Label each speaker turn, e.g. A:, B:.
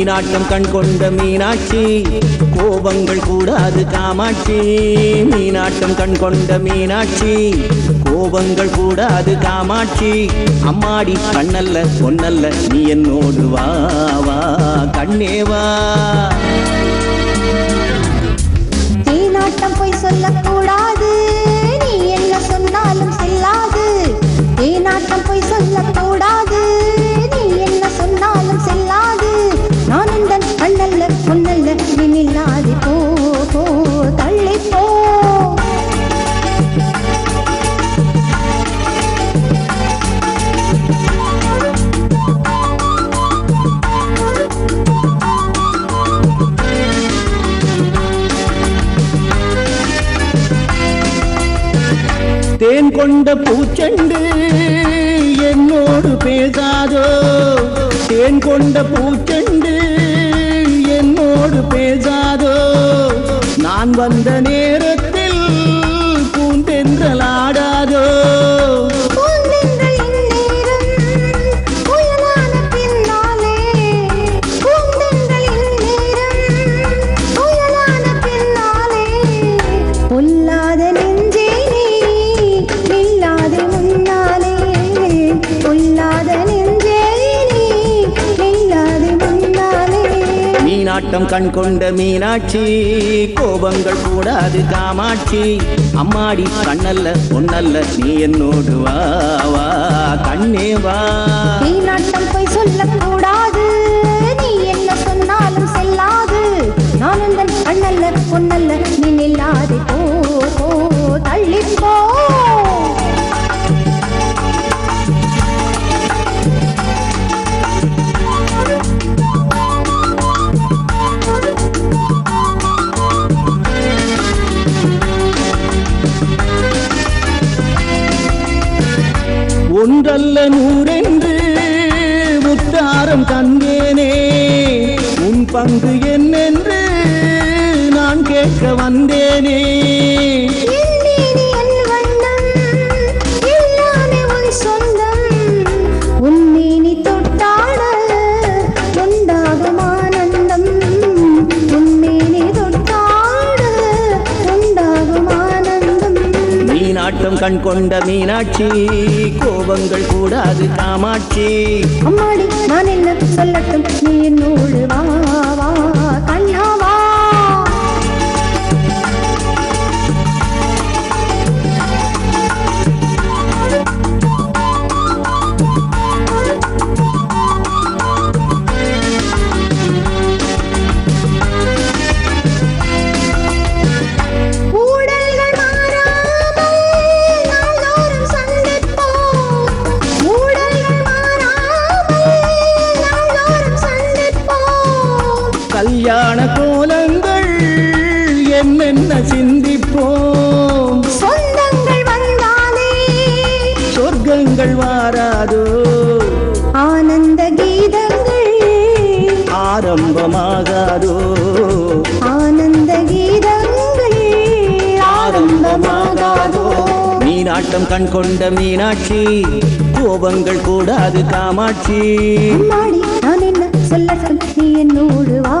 A: மீனாட்டம் கண் கொண்ட மீனாட்சி. கோபங்கள் கூடாது காமாட்சி. மீனாட்டம் கண் கொண்ட மீனாட்சி. கோபங்கள் கூடாது காமாட்சி. அம்மாடி கண்ணல்ல பொன்னல்ல நீ என்னோடு வா வா தேன் கொண்ட பூச்செண்டு என்னோடு பேசாதோ? தேன் கொண்ட பூச்செண்டு என்னோடு பேசாதோ? நான் வந்த
B: நேரம்
A: நாட்டம் கண் கொண்ட மீனாட்சி கோபங்கள் கூடாது காமாட்சி. அம்மாடி கண்ணல்ல பொண்ணல்ல நீ என்னோடு வா வா கண்ணே வா.
B: நாட்டம் போய் சொல்லக்கூடாது நீ என்ன சொன்னாலும் செல்லாது. நான் கண்ணல்ல பொன்னல்ல நீ நில்லாது போ தள்ளி போ.
A: ஒன்றல்ல நூறென்று முத்தாரம் தந்தேனே. உன் பங்கு என்னென்று நான் கேட்க வந்தேனே. கண் கொண்ட மீனாட்சி கோபங்கள் கூடாது காமாட்சி.
B: அம்மாடி நான் என்ன சொல்லட்டும்? நீ என்னோடு வா
A: கல்யாண கோலங்கள் என்னென்ன சிந்திப்போம்?
B: சொந்தங்கள் வந்தாலே
A: சொர்க்கங்கள் வாராதோ?
B: ஆனந்த கீதங்கள்
A: ஆரம்பமாகாதோ?
B: ஆனந்த கீதங்கள் ஆரம்பமாகாதோ?
A: மீனாட்டம் கண் கொண்ட மீனாட்சி கோபங்கள் கூடாது காமாட்சி.
B: நான் என்ன சொல்ல சொல்லி என்னோடு வா.